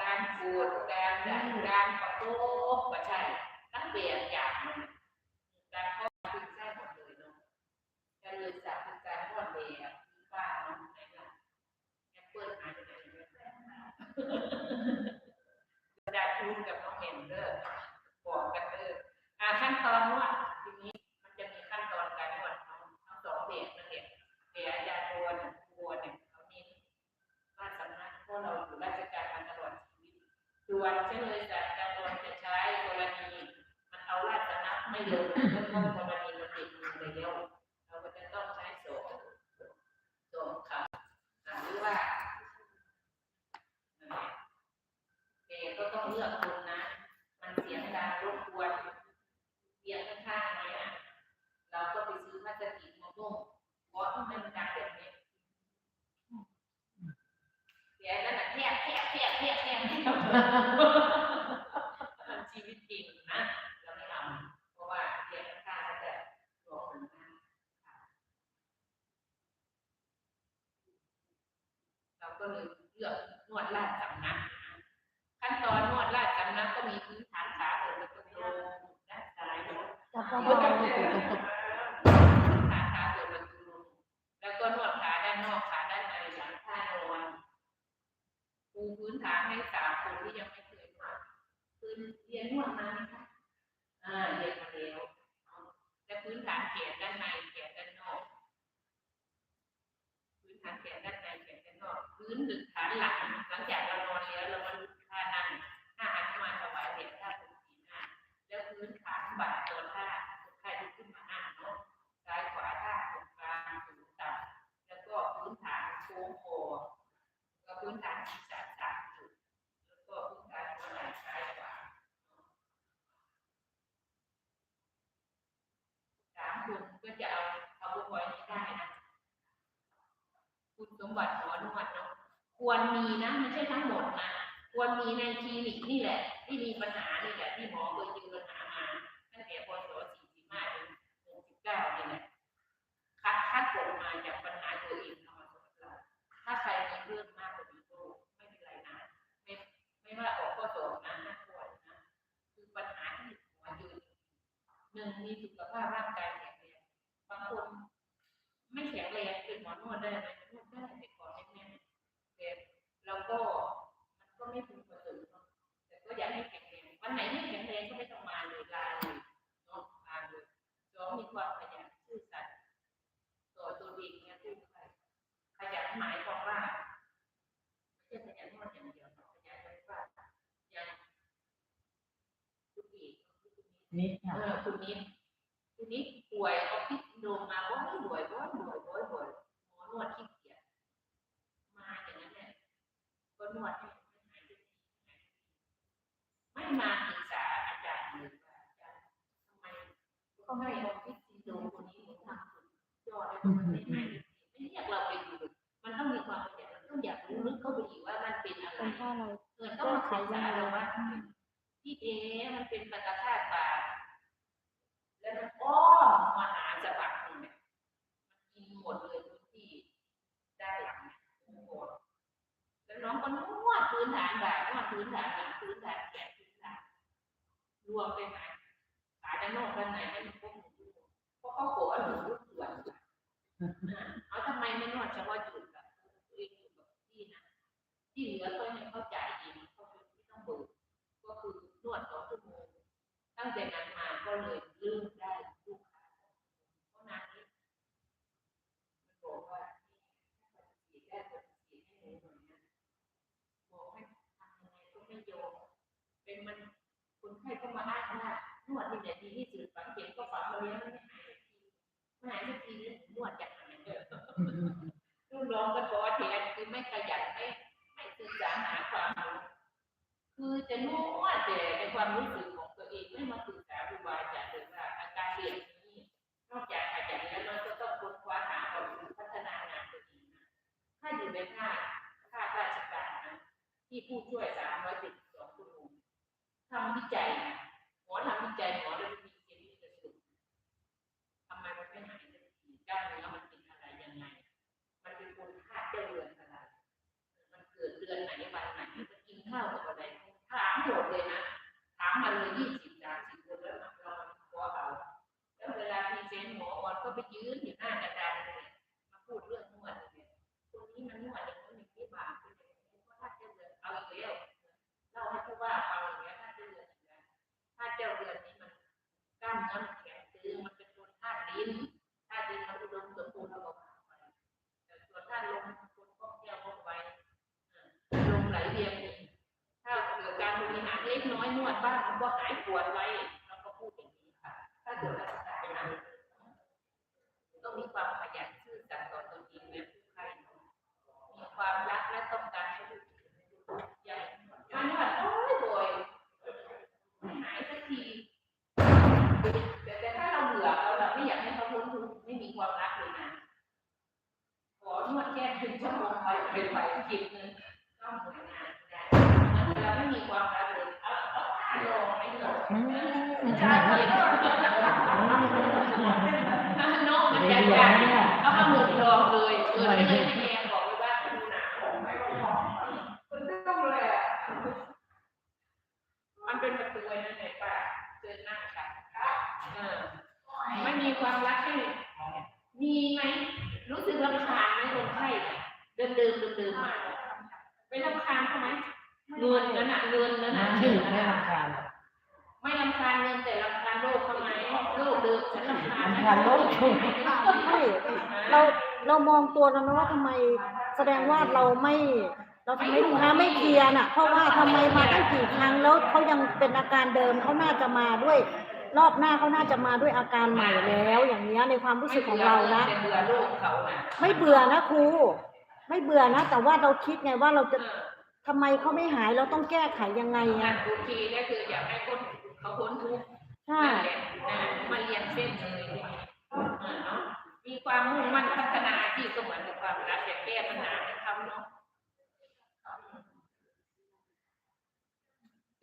การปวดการดันการประโตบประชัยทั้งเบียดอย่างมันการข้าถึงใช่หมดเลยเนาะการเลยจากคือการทอดเบียดบ้านเนาะไหนล่ะแอปเปิลหายไปไหนเนี่ดาทูนกับน้องเห็นเด้อบอกกันเด้ออ่าขั้นตอนนวด ส่วนเช่นเลยจากการตอนจะใช้กรณีมันเอาราชนักไม่ลงเรื่องกรณีมันติดมือไปแล้วเราก็จะต้องใช้โสมโสมขับอ่าหรือว่านั่นแหละแต่ก็ต้องเลือกคนนะ มันเสียงดังรบกวนเสียงข้างๆเนี่ยเราก็ไปซื้อพลาสติกมานุ่งเพราะที่มันดังแบบนี้ เสียแล้วนะเทียบเทียบเทียบเทียบเทียบเทียบมันชีวิตจริงนะเราไม่ทำเพราะว่าเทียบค่าก็จะรวมกันมากค่ะเรา ก็เลยเลือกนวดลาดสำนักขั้นตอนนวดลาดสำนักก็มีพื้นฐานขาเปิดประตูลงด้านซ้ายเนาะจับพื้เบานฐานขาเปิดประตูลงแล้วก็นวดขาด้านนอกขาด้านในหลังท่านอนปูพื้นฐานให้สามคนที่ยังไม่เคยนวดคือเรียนนวดมาไหมคะอ่าเรียนมาแล้วแต่พื้นฐานแขนด้านในแขนด้านนอกพื้นฐานแขนด้านด้าน พื้นดึกฐานหลังหลังจากเรานอนแล้วเรามาลุกท่านั่งท่าหันมาถวายเหรียญท่าปูสีหน้าแล้วพื้นฐานบ่าตัวท่าคนไข้ลุกขึ้นมานั่งเนาะซ้ายขวาท่าตรงกลางสูงต่ำแล้วก็พื้นฐานโค้งคอก็พื้นฐานศีรษะสามจุดแล้วก็พื้นฐานหัวไหล่ซ้ายขวาสามคนก็จะเอาเอาบุคอยนี้ได้นะคุณสมบัติหมอนวดเนาะ ควรมีนะไม่ใช่ทั้งหมดนะควรมีในคลินิกนี่แหละ ที่มีปัญหานี่แหละที่หมอเคยเจอปัญหามาตั้งแต่พศ45ถึง69นี่แหละคัดคัดผลมาจากปัญหาตัวเองเอามาสอนเราถ้าใครมีเรื่องมากกว่านี้ก็ไม่เป็นไรนะไม่ไม่ว่าออกข้อสอบนะห้าข้อนะคือปัญหาที่หัวยืนหนึ่งมีสุขภาพร่างกายแข็งแรงบางคนไม่แข็งแรงเป็นหมอนวดได้ไหมนวดได้แต่ก่อนแน่ๆแต่ เราก็มันก็ไม่พึงประสงค์เนาะแต่ก็อยากให้แข็งแรงวันไหนไม่แข็งแรงก็ไม่ต้องมาเลยลาเลยเนาะลาเลยสองมีความขยันซื่อสัตย์ต่อตัวเองเนี่ยตู้ใครขยันหมายความว่าไม่ใช่ขยันนวดอย่างเดียวขยันหมายว่าอย่างคุณอีกคุณนิดเออคุณนิดคุณนิดป่วยออฟฟิศโดมาบ่อยบ่อยบ่อยบ่อยบ่อยบ่อยหมอนวดขี้เกียจมาอย่างนั้นแหละก็ นวดให้ไม่หายสักทีไม่มาปรึกษาอาจารย์เลยว่าอาจารย์ทำไมก็ให้ออฟฟิศซินโดรคนนี้หนูทำสุดยอดแล้วมันไม่หายสักทีไม่เรียกเราไปดูมันต้องมีความขยันมันต้องอยากรู้ลึกเข้าไปอีกว่ามันเป็นอะไรเป็นเราะอะไรเกิดต้องมาศึกษาเราว่าที่เอมันเป็นปฏิฆาตบาแล้วมันอ้อมมหาจับักหนึ่งเนี่ยมันกินหมดเลยพื้นที่ด้านหลังเนี่ยหมดแล้ว น้องก็นวดพื้นฐานบ่านวดพื้นฐานหลังพื้นฐานแขนพื้นฐานรวมไปไหนขาด้านนอกด้านในให้มันครบหมดทุกคนเพราะเขาโกรธว่าหนูรู้ส่วนเอาทำไมไม่นวดเฉพาะจุดกับตัวเองอยู่กับที่นะที่เหลือก็ให้เขาจ่ายเองเขาไม่ต้องเบิกก็คือนวดสองชั่วโมงตั้งแต่นั้นมาก็เลยเริ่มได้ลูกค้าเพราะนานนี้มันบอกว่านี่ปฏิเสธได้ปฏิเสธให้หนูหน่อยนะบอกให้ทำยังไงก็ไม่ยอมเป็นมัน คนไข้ก็มาอ้างว่านวดนี่แหละดีที่สุดฝังเข็มก็ฝังมาแล้วมันไม่หายทีไม่หายสักทีนี่นวดจากไหนเด้อลูกน้องก็ท้อแท้คือไม่ขยันไม่ไม่ศึกษาหาความรู้คือจะนวดแต่ในความรู้สึกของตัวเองไม่มาศึกษาครูบาอาจารย์เลยว่าอาการเรียนนี้นอกจากขยันแล้วเราก็ต้องค้นคว้าหาความรู้พัฒนางานตัวเองนะถ้าอยู่ในภาคภาราชการนะที่ผู้ช่วยสามร้อยสิบ ทำวิจัยนะหมอทำวิจัยหมอเลยมีเกณฑ์ที่จะสรุปทำไมมันไม่หายสักทีกล้ามเนื้อมันเป็นอะไรยังไง มันเป็นคุณค่าเจ้าเรือนอะไร มันเกิดเดือนไหนวันไหนมันกินข้าวกับอะไรถามหมดเลยนะถามมาเลยยี่สิบสามสิบคนแล้วเราพอเอาแล้วเวลาพรีเซนหมอออนก็ไปยืนอยู่หน้ากระด เล็กน้อยนวดบ้างมันก็หายปวดไว้เราก็พูดอย่างนี้ค่ะ ถ้าเกิดรักษาหนักต้องมีความขยันซื่อสัตย์ต่อตนเองและผู้ใครมีความรักและต้องการให้ผู้อื่นใหญ่การนวดโอ้ยบ่อยไม่หายสักที แต่แต่ถ้าเราเบื่อเราแบบไม่อยากให้เขาพ้นทุกข์ไม่มีความรักเลยนะขอนวดแค่ถึงชั่วโมงไปเป็นไปจิตนึงก็เหมือนงานได้แต่เราไม่มีความรักเลยเอาเอาผ้าลองไม่ลองชาเย็นนกมันจะใหญ่เอามาหมุนลองเลยเกิดไม่เลยให้แม่บอกไว้ว่าดูหนาไม่ต้องมันต้องเลยมันเป็นประตูไว้นั่นแหละป้าเจอหน้ากันไม่มีความรักให้มีไหม รู้สึกรำคาญไหมคนไข้เดินเดิมเดิมเดิมมาไปรำคาญเขาไหมเงินนั่นน่ะเงินนั่นน่ะไม่รำคาญไม่รำคาญเงินแต่รำคาญโรคาญรำคาญโลกใช่เราเรามองตัวเรานะว่าทำไมแสดงว่าเราไม่ เราทำให้ลูกค้าไม่เคลียร์น่ะ เพราะว่าทำไมมาตั้งกี่ครั้งแล้วเขายังเป็นอาการเดิมเขาน่าจะมาด้วย รอบหน้าเขาน่าจะมาด้วยอาการใหม่แล้ว อย่างเงี้ยในความรู้สึกของเรานะแต่เบื่อโลกเขาน่ะไม่เบื่อนะครูไม่เบื่อนะ แต่ว่าเราคิดไงว่าเราเอจะอทำไมเขาไม่หายเราต้องแก้ไขยังไงงาอะนโอเคนี่คืออยากให้คนเขาพ้นทุกข์ ใช่ะนมาเรียนเส้นเลยเนาะมีความมุ่งมั่นพัฒนาอาชีพก็เหมือนกับความรักแก้ปัญหาให้เขาเนาะ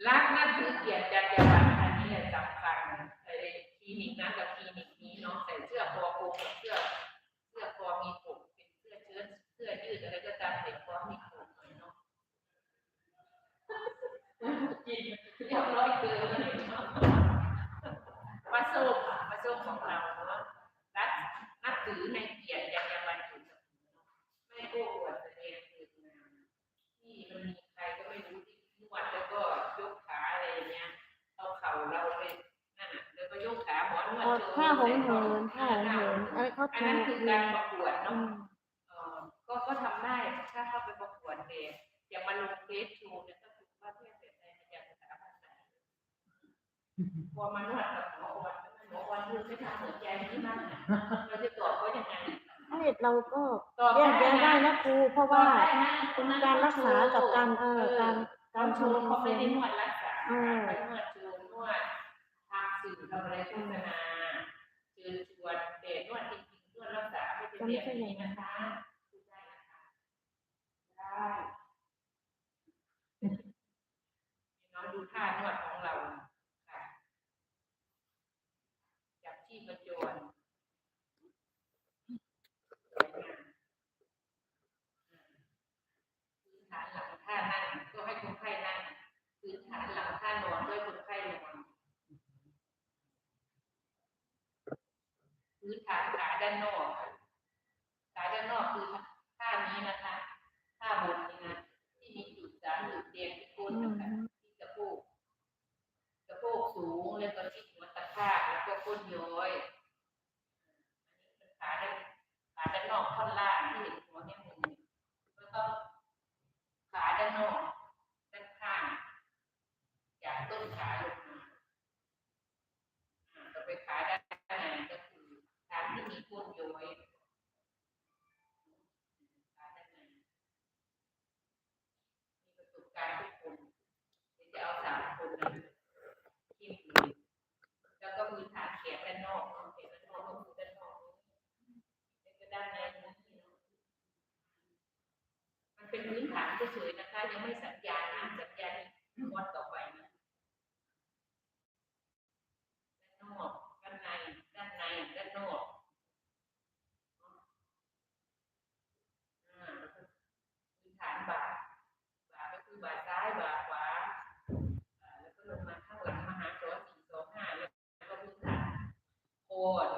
รักนั่นคือเกียรติจรรยาบรรณอันนี้แหละสำคัญไอ้คลินิกนั้นกับคลินิกนี้เนาะใส่เสื้อคอปกเสื้อเสื้อคอมีผมเป็นเสื้อเชิ้ตเสื้อยืดอะไรก็ตามใส่คอมีผมหน่อยเนาะกินเรียบร้อยเกินเลยเนาะ มาส้มมาส้มของ เราเนาะรักนับถือในเกียรติยังยังวันอยู่เสมอเนาะไม่โอ้อวดแสดงเกิดงานที่มันมีใครก็ไม่รู้ที่นวดแล้วก็ยกขาอะไรอย่างเงี้ยเอาเข่าเราไปนั่นน่ะแล้วก็ยกขาหมอนวดเอาโชว์ผ้าหงเหินผ้าหงเหินอะไรเขาอันนั้นคือการประกวดเนาะเออก็ก็ทำได้ถ้าเข้าไปประกวดเองอย่างมาลงเฟซโชว์เนี่ยก็คือว่าเพื่อนเป็นอะไรมาจากสถาบันไหนพอมานวดกับหมอวัน หมอวันคือไม่ทำหัวใจนี่มากนะเราจะตอบเขายังไงใช่เราก็ตอบแยกแยะได้นะครูเพราะว่าตอบได้นะคนนั้นการรักษากับการเออการกาการรโชโชว์ว์เขาไม่ได้เซนนวดรักษาเออไปนวดโชว์นวดทำสื่อทำอะไรโฆษณาเชิญชวนเด็กนวดจริงๆนวดรักษาไม่เป็นแบบนี้นะคะพูดได้นะคะได้น้องดูท่านวดของเราค่ะจับที่ ประจวนพื้นฐานหลังท่านั่งก็ให้คนไข้นั่งพื้นฐานหลังท่านอนด้วยคนไข้นอนพื้นฐานขาด้านนอก พื้นฐานเฉยๆนะคะ ยังไม่สัญญานะสัญญาในวันต่อไปนะด้านนอกด้านในด้านในด้านนอกพื้นฐานบาบาก็คือบาซ้ายบาขวาแล้วก็ลงมาข้างหลังมหาจอสี่สองห้าแล้วก็พื้นฐานโคน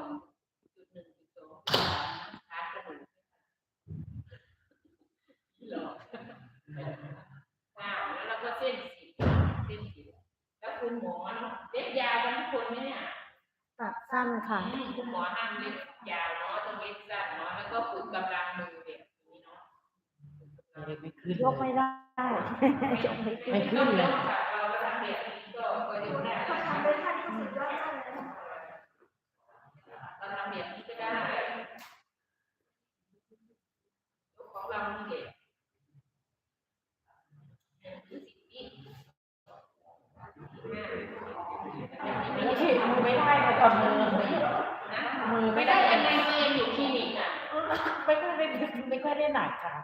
สั้นค่ะ คุณหมอห้ามเล็บยาวเนาะต้องเล็บสั้นเนาะแล้วก็ฝึกกำลังมือแบบนี้เนาะไม่ขึ้นยกไม่ได้ยกไม่ขึ้นไม่ขึ้นเลยเราก็ทำแบบนี้ก็ก็อยู่ได้ถ้าทำได้ท่านก็สุดยอดมากเลยนะเราทำแบบนี้ก็ได้ของเราเนี่แหละคือสิ่งที่ไม่ได้มาตอนมือนะ มือไม่ไม่ได้ได้เป็นในตัวเองอยู่คลินิกอะ ไม่ค่อยได้ไม่ค่อยได้หนักค่ะ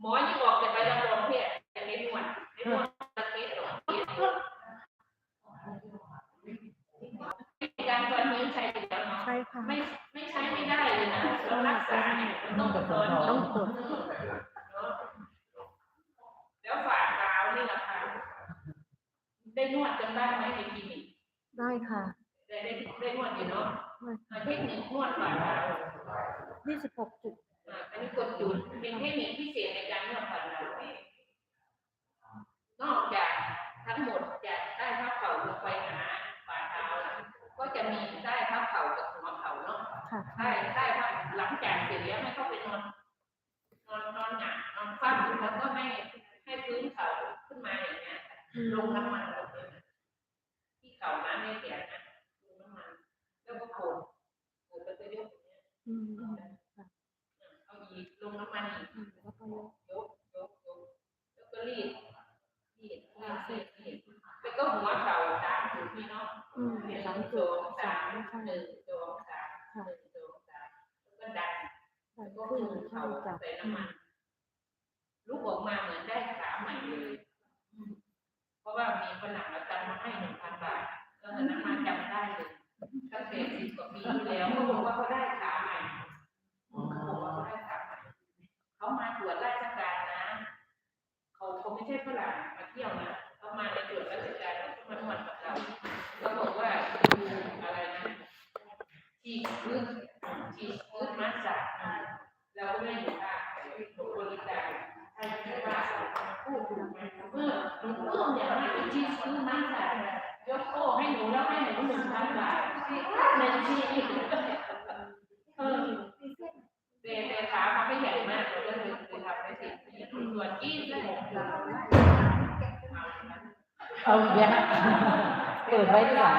หมอยิ่งบอกแต่ไปรับรองเพศแต่ไม่นวดไม่นวดตะเกียบหรอกเกียบการตอนนี้ใช้อยู่แล้วเนาะใช่ค่ะ ไม่ไม่ใช้ไม่ได้เลยนะเรารักษาเนี่ยมันต้องตรวจต้องตรวจแล้วฝ่าเท้านี่ราคาได้นวดกันบ้างไหมในคลินิกได้ค่ะ ได้ได้ได้นวดอยู่เนาะได้อ่า เทคนิคนวดฝ่าเท้ายี่สิบหกจุดอ่าอันนี้กดจุดเป็นเทคนิคพิเศษในการนวดฝ่าเท้าเองนอกจากทั้งหมดจากใต้พับเข่าลงไปหาฝ่าเท้าน่ะก็จะมีใต้พับเข่ากับหัวเข่าเนาะค่ะใช่ใช่ครับหลังจากเสร็จแล้วให้เขาไปนอนนอนนอนหงายนอนคว่ำแล้วก็ให้ให้พื้นเขาขึ้นมาอย่างเงี้ยค่ะอืมลงน้ำมันลงไปนะที่เข่านะไม่เสียนะลงน้ำมัน แล้วก็โขกโขกไปเรื่อยๆอย่างเงี้ย อืมค่ะ เอา อีกลงน้ำมันอีกแล้วก็ยกยกยกยกแล้วก็รีดรีดรีดเสรีดรีดแล้วก็หัวเข่าตามจุดนี่เนาะอืมหนึ่งสามสจุอดงสามหนึ่งสองสามหนึ่งสองสามแล้วก็ดันใช่ก็ขึ้นคือใช่าใส่น้ำมันลูกออกมาเหมือนได้ขาใหม่เลยเพราะว่ามีฝรั่งอาตังค์มาให้หนึ่งพันบาทตอนนั้นมาจำได้เลยตั้งแต่สิบกว่าปีที่แล้วเขาบอกว่าเขาได้ เขามาตรวจราชการนะเขาเขาไม่ใช่ฝรั่งมาเที่ยวนะเขามาในตรวจราชการแล้วก็มานวดกับเราเขาบอกว่าดูอะไรนะฉีกพื้นฉีกพื้นมัสสักเราก็ไม่อยู่ค่ะบริการให้ที่ว่าพูดถูกไหมเมื่อหนูเพิ่มอย่างนั้นที่ซื้อมาค่ะยกโอ้ให้หนูแล้วให้หนูหนึ่งพันบาทในที่เออแต่แต่ขาเขาไม่ใหญ่มากเราก็เลยคือทำได้สิส่วนยี่สิบหกเรา เอาอีกแล้วเปิดไว้ดีกว่า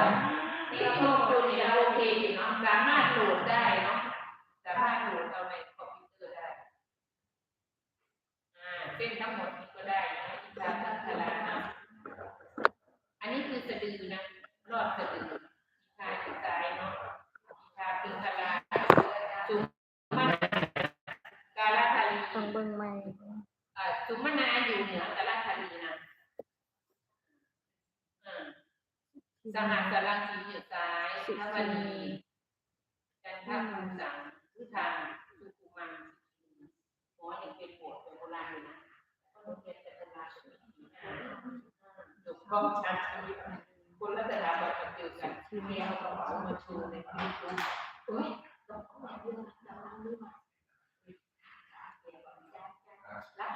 ที่โชคดีเนี่ยโอเคอยู่เนาะสามารถโหลดได้เนาะสามารถโหลดเอาในคอมพิวเตอร์ได้อ่าเส้นทั้งหมดนะอินทราทัศลานะอันนี้คือสะดือนะ รอบสะดืออินทราคือซ้ายเนาะอินทราคือทลาสุมาการาธาลี ต้องเบิ่งไม่ อ่าสุมนาอยู่เหนือการาธาลีนะอ่า สหัสรังสีอยู่ซ้ายทวนีจันทภูสังทุทางสุขุมันหมอยังเป็นปวดเป็นโบราณอยู่นะถูกต้องชัดชีวิตคนละแต่ละแบบเจอกันทีเดียวกระเป๋ามาชูในคลิปดูเฮ้ยรับ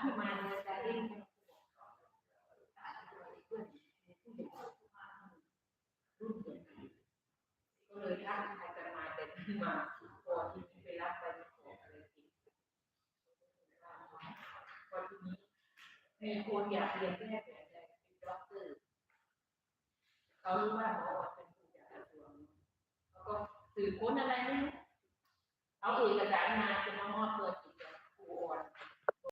ที่มาเนี่ยจะเล่นก็ุ่นหนึ่งก็เลยถ้าใครจะมาแต่ที่มาพอที่ไปรับไปขออะไรกินพอทีนี้มีคนอยากเรียนแพทย์อยากเป็นด็อกเตอร์เขารู้ว่าหมอเป็นผู้จากกระทรวงเขาก็สืบค้นอะไรไม่รู้เอาเอกสารมาเป็นมามอบตัว